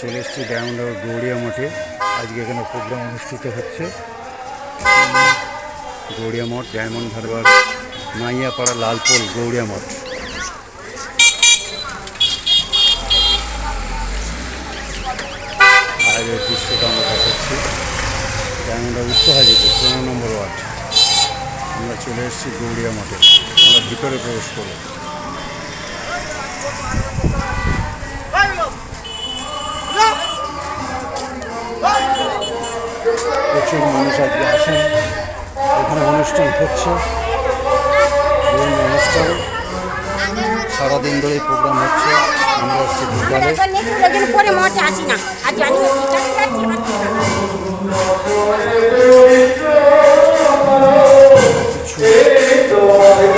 চলে এসেছি ডায়মন্ড গৌড়িয়া মঠে। আজকে এখানে প্রোগ্রাম অনুষ্ঠিত হচ্ছে। গৌড়িয়া মঠ, ডায়মন্ড হারবার, মাইয়াপাড়া লালপোল গৌড়িয়া মঠ। আজকের দৃশ্যটা আমরা দেখাচ্ছি। ডায়মন্ড উত্তর হাজিপুর পনেরো নম্বর ওয়ার্ড। আমরা চলে এসেছি গৌড়িয়া মঠে। আমরা ভিতরে প্রবেশ করব। প্রচুর মানুষ আজকে আসেন। এখানে অনুষ্ঠান হচ্ছে। বিভিন্ন অনুষ্ঠান। সারাদিন ধরে প্রোগ্রাম হচ্ছে। আমরা হচ্ছে বিকালে। পরে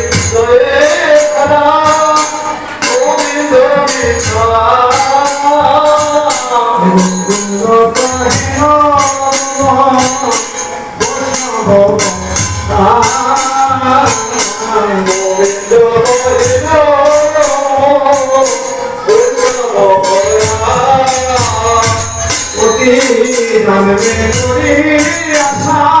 আসি না আর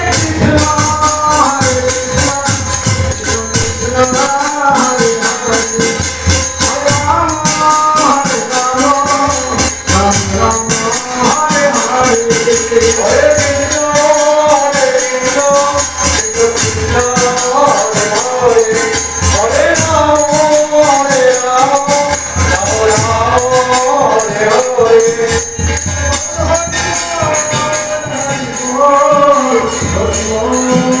Oh,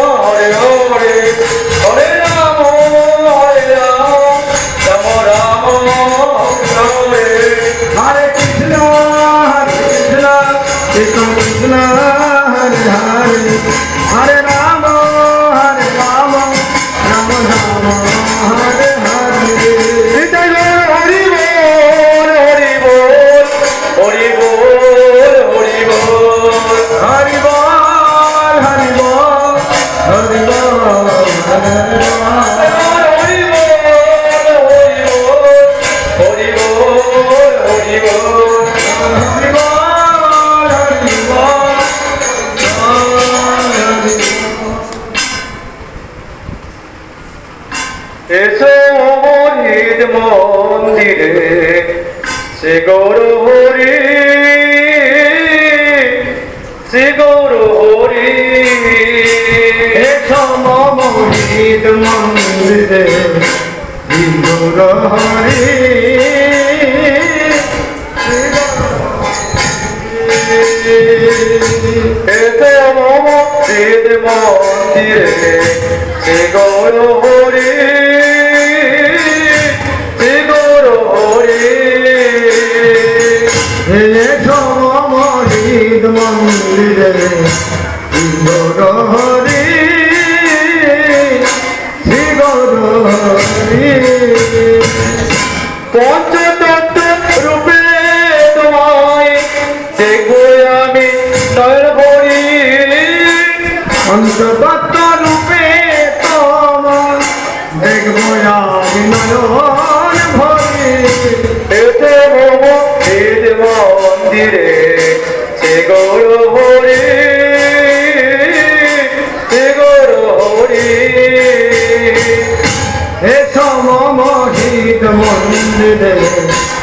এসো মরিদ মন্দিরে শ্রী গৌর হরি শ্রী গৌর হরি। এসো মরিদ মন্দিরে গৌর হরি। দিলে 그대